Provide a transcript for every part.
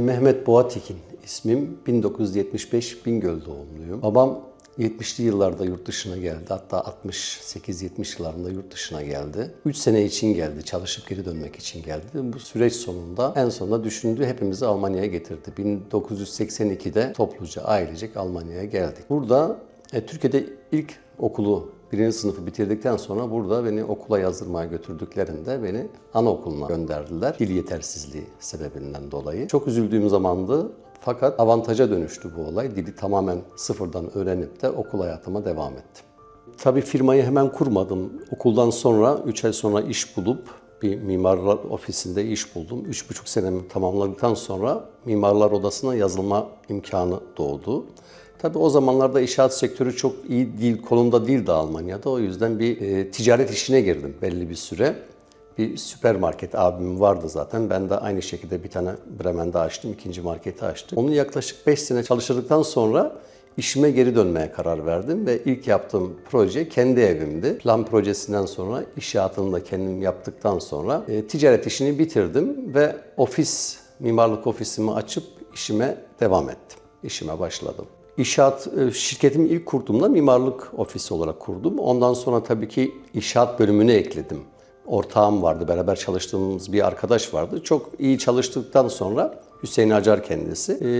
Mehmet Boğatekin ismim. 1975 Bingöl doğumluyum. Babam 70'li yıllarda yurt dışına geldi. Hatta 68-70 yıllarında yurt dışına geldi. 3 sene için geldi. Çalışıp geri dönmek için geldi. Bu süreç sonunda en sonunda düşündü hepimizi Almanya'ya getirdi. 1982'de topluca ailecek Almanya'ya geldik. Burada e, Türkiye'de ilk okulu birinci sınıfı bitirdikten sonra burada beni okula yazdırmaya götürdüklerinde beni anaokuluna gönderdiler. Dil yetersizliği sebebinden dolayı. Çok üzüldüğüm zamandı fakat avantaja dönüştü bu olay. Dili tamamen sıfırdan öğrenip de okul hayatıma devam ettim. Tabii firmayı hemen kurmadım. Okuldan sonra 3 ay sonra iş bulup bir mimarlar ofisinde iş buldum. 3,5 senemi tamamladıktan sonra mimarlar odasına yazılma imkanı doğdu. Tabii o zamanlarda inşaat sektörü çok iyi değil, konumda değildi Almanya'da. O yüzden bir e, ticaret işine girdim belli bir süre. Bir süpermarket abim vardı zaten. Ben de aynı şekilde bir tane Bremen'de açtım, ikinci marketi açtım. Onu yaklaşık 5 sene çalıştırdıktan sonra işime geri dönmeye karar verdim ve ilk yaptığım proje kendi evimdi. Plan projesinden sonra iş hayatını da kendim yaptıktan sonra e, ticaret işini bitirdim ve ofis, mimarlık ofisimi açıp işime devam ettim. İşime başladım. İnşaat e, şirketimi ilk kurduğumda mimarlık ofisi olarak kurdum. Ondan sonra tabii ki inşaat bölümünü ekledim. Ortağım vardı, beraber çalıştığımız bir arkadaş vardı. Çok iyi çalıştıktan sonra Hüseyin Acar kendisi. e,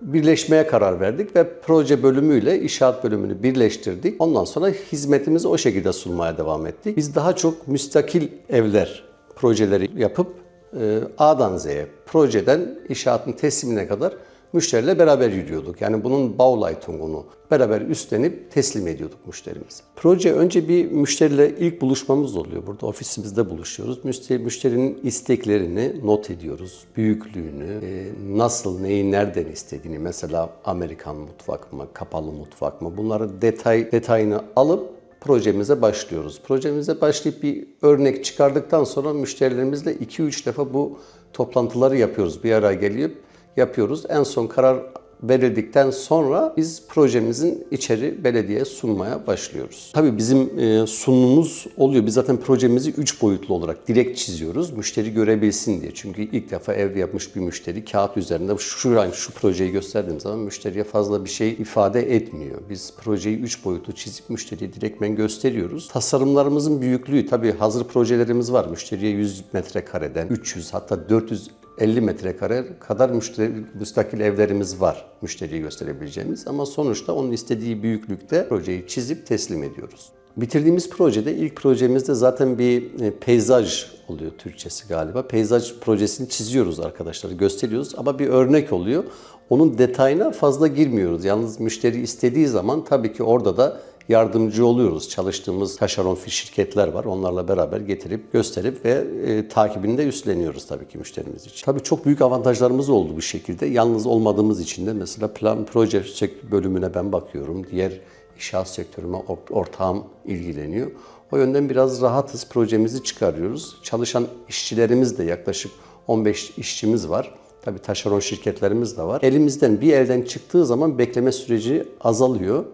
Birleşmeye karar verdik ve proje bölümüyle inşaat bölümünü birleştirdik. Ondan sonra hizmetimizi o şekilde sunmaya devam ettik. Biz daha çok müstakil evler projeleri yapıp e, A'dan Z'ye, projeden inşaatın teslimine kadar müşteriyle beraber yürüyorduk. Yani bunun Bauleitung'unu beraber üstlenip teslim ediyorduk müşterimize. Proje önce bir müşteriyle ilk buluşmamız oluyor. Burada ofisimizde buluşuyoruz. Müşteri, müşterinin isteklerini not ediyoruz. Büyüklüğünü, e, nasıl, neyi, nereden istediğini. Mesela Amerikan mutfak mı, kapalı mutfak mı? Bunları detay detayını alıp projemize başlıyoruz. Projemize başlayıp bir örnek çıkardıktan sonra müşterilerimizle 2-3 defa bu toplantıları yapıyoruz. Bir araya gelip yapıyoruz. En son karar verildikten sonra biz projemizin içeri belediyeye sunmaya başlıyoruz. Tabii bizim e, sunumumuz oluyor. Biz zaten projemizi 3 boyutlu olarak direkt çiziyoruz. Müşteri görebilsin diye. Çünkü ilk defa ev yapmış bir müşteri kağıt üzerinde şu an şu projeyi gösterdiğim zaman müşteriye fazla bir şey ifade etmiyor. Biz projeyi 3 boyutlu çizip müşteriye direktmen gösteriyoruz. Tasarımlarımızın büyüklüğü tabii hazır projelerimiz var. Müşteriye 100 metrekareden 300 hatta 400 50 metrekare kadar müşteri, müstakil evlerimiz var müşteriye gösterebileceğimiz ama sonuçta onun istediği büyüklükte projeyi çizip teslim ediyoruz. Bitirdiğimiz projede ilk projemizde zaten bir e, peyzaj oluyor Türkçesi galiba. Peyzaj projesini çiziyoruz arkadaşlar, gösteriyoruz ama bir örnek oluyor. Onun detayına fazla girmiyoruz. Yalnız müşteri istediği zaman tabii ki orada da yardımcı oluyoruz. Çalıştığımız taşeron şirketler var. Onlarla beraber getirip gösterip ve e, takibini de üstleniyoruz tabii ki müşterimiz için. Tabii çok büyük avantajlarımız oldu bu şekilde. Yalnız olmadığımız için de mesela plan proje bölümüne ben bakıyorum. Diğer inşaat sektörüme ortağım ilgileniyor. O yönden biraz rahatız. Projemizi çıkarıyoruz. Çalışan işçilerimiz de yaklaşık 15 işçimiz var. Tabii taşeron şirketlerimiz de var. Elimizden bir elden çıktığı zaman bekleme süreci azalıyor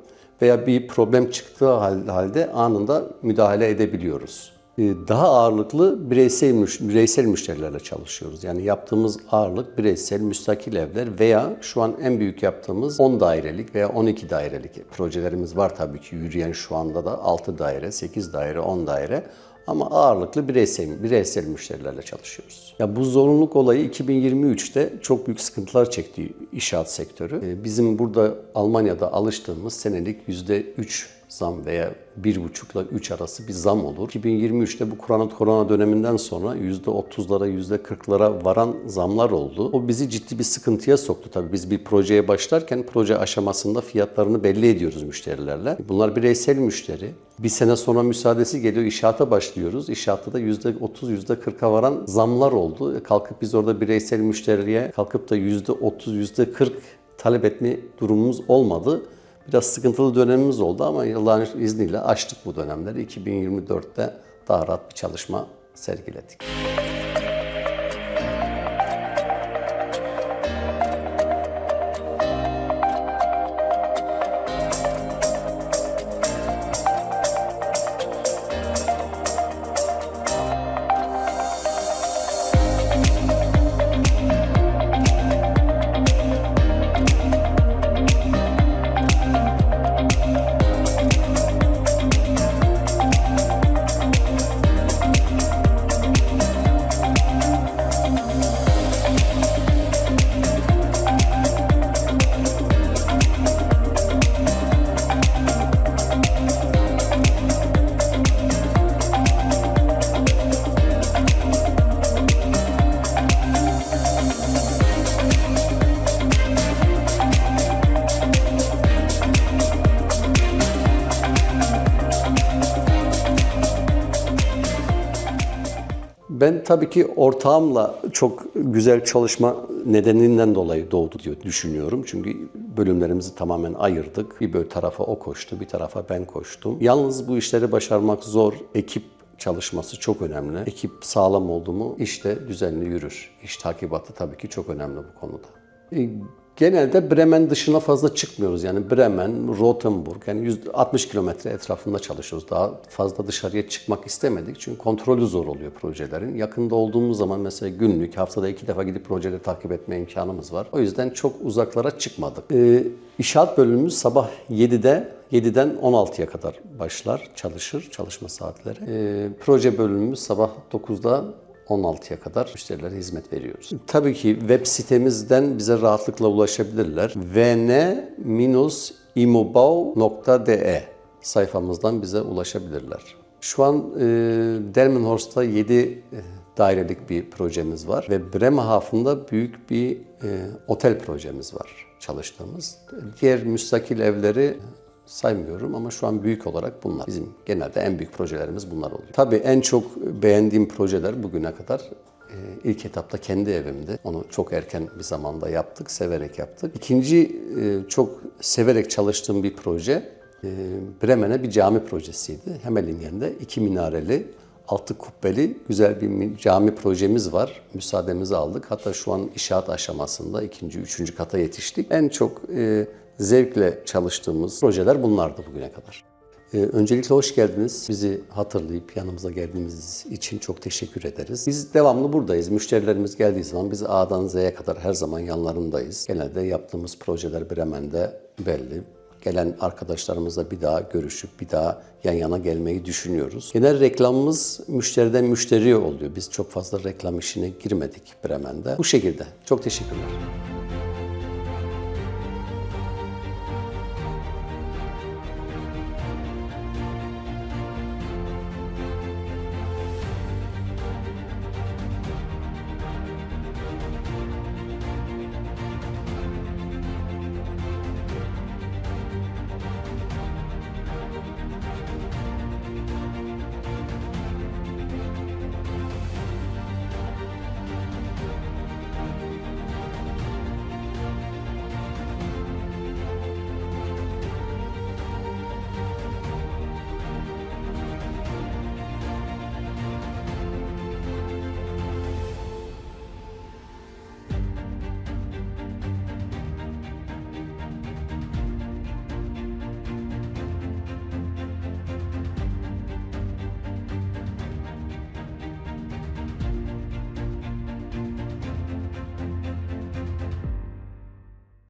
veya bir problem çıktığı halde anında müdahale edebiliyoruz. Ee, Daha ağırlıklı bireysel, bireysel müşterilerle çalışıyoruz. Yani yaptığımız ağırlık bireysel müstakil evler veya şu an en büyük yaptığımız 10 dairelik veya 12 dairelik projelerimiz var tabii ki yürüyen şu anda da 6 daire, 8 daire, 10 daire ama ağırlıklı bireysel, bireysel müşterilerle çalışıyoruz. Ya bu zorunluluk olayı 2023'te çok büyük sıkıntılar çekti inşaat sektörü. Ee, Bizim burada Almanya'da alıştığımız senelik %3 zam veya 1,5 ile 3 arası bir zam olur. 2023'te bu korona, korona döneminden sonra %30'lara %40'lara varan zamlar oldu. O bizi ciddi bir sıkıntıya soktu tabii. Biz bir projeye başlarken proje aşamasında fiyatlarını belli ediyoruz müşterilerle. Bunlar bireysel müşteri. Bir sene sonra müsaadesi geliyor, inşaata başlıyoruz. İnşaatta da %30, %40'a varan zamlar oldu. E, Kalkıp biz orada bireysel müşteriye kalkıp da %30, %40 talep etme durumumuz olmadı. Biraz sıkıntılı dönemimiz oldu ama Allah'ın izniyle açtık bu dönemleri. 2024'te daha rahat bir çalışma sergiledik. Ben tabii ki ortağımla çok güzel çalışma nedeninden dolayı doğdu diyor düşünüyorum. Çünkü bölümlerimizi tamamen ayırdık. Bir böyle tarafa o koştu, bir tarafa ben koştum. Yalnız bu işleri başarmak zor. Ekip çalışması çok önemli. Ekip sağlam oldu mu işte düzenli yürür. İş takibatı tabii ki çok önemli bu konuda. E, Genelde Bremen dışına fazla çıkmıyoruz. Yani Bremen, Rothenburg yani 160 kilometre etrafında çalışıyoruz. Daha fazla dışarıya çıkmak istemedik. Çünkü kontrolü zor oluyor projelerin. Yakında olduğumuz zaman mesela günlük, haftada iki defa gidip projeleri takip etme imkanımız var. O yüzden çok uzaklara çıkmadık. Ee, İnşaat bölümümüz sabah 7'de 7'den 16'ya kadar başlar, çalışır, çalışma saatleri. Ee, proje bölümümüz sabah 9'da 16'ya kadar müşterilere hizmet veriyoruz. Tabii ki web sitemizden bize rahatlıkla ulaşabilirler. vn-imobau.de sayfamızdan bize ulaşabilirler. Şu an e, Delmenhorst'ta 7 dairelik bir projemiz var ve Bremerhaven'da büyük bir e, otel projemiz var çalıştığımız. Diğer müstakil evleri saymıyorum ama şu an büyük olarak bunlar. Bizim genelde en büyük projelerimiz bunlar oluyor. Tabii en çok beğendiğim projeler bugüne kadar e, ilk etapta kendi evimdi. Onu çok erken bir zamanda yaptık, severek yaptık. İkinci e, çok severek çalıştığım bir proje e, Bremen'e bir cami projesiydi. Hemelingen'de iki minareli, altı kubbeli güzel bir mi- cami projemiz var. Müsaademizi aldık. Hatta şu an inşaat aşamasında ikinci, üçüncü kata yetiştik. En çok zevkle çalıştığımız projeler bunlardı bugüne kadar. Ee, öncelikle hoş geldiniz. Bizi hatırlayıp yanımıza geldiğiniz için çok teşekkür ederiz. Biz devamlı buradayız. Müşterilerimiz geldiği zaman biz A'dan Z'ye kadar her zaman yanlarındayız. Genelde yaptığımız projeler Bremen'de belli. Gelen arkadaşlarımızla bir daha görüşüp bir daha yan yana gelmeyi düşünüyoruz. Genel reklamımız müşteriden müşteriye oluyor. Biz çok fazla reklam işine girmedik Bremen'de. Bu şekilde. Çok teşekkürler.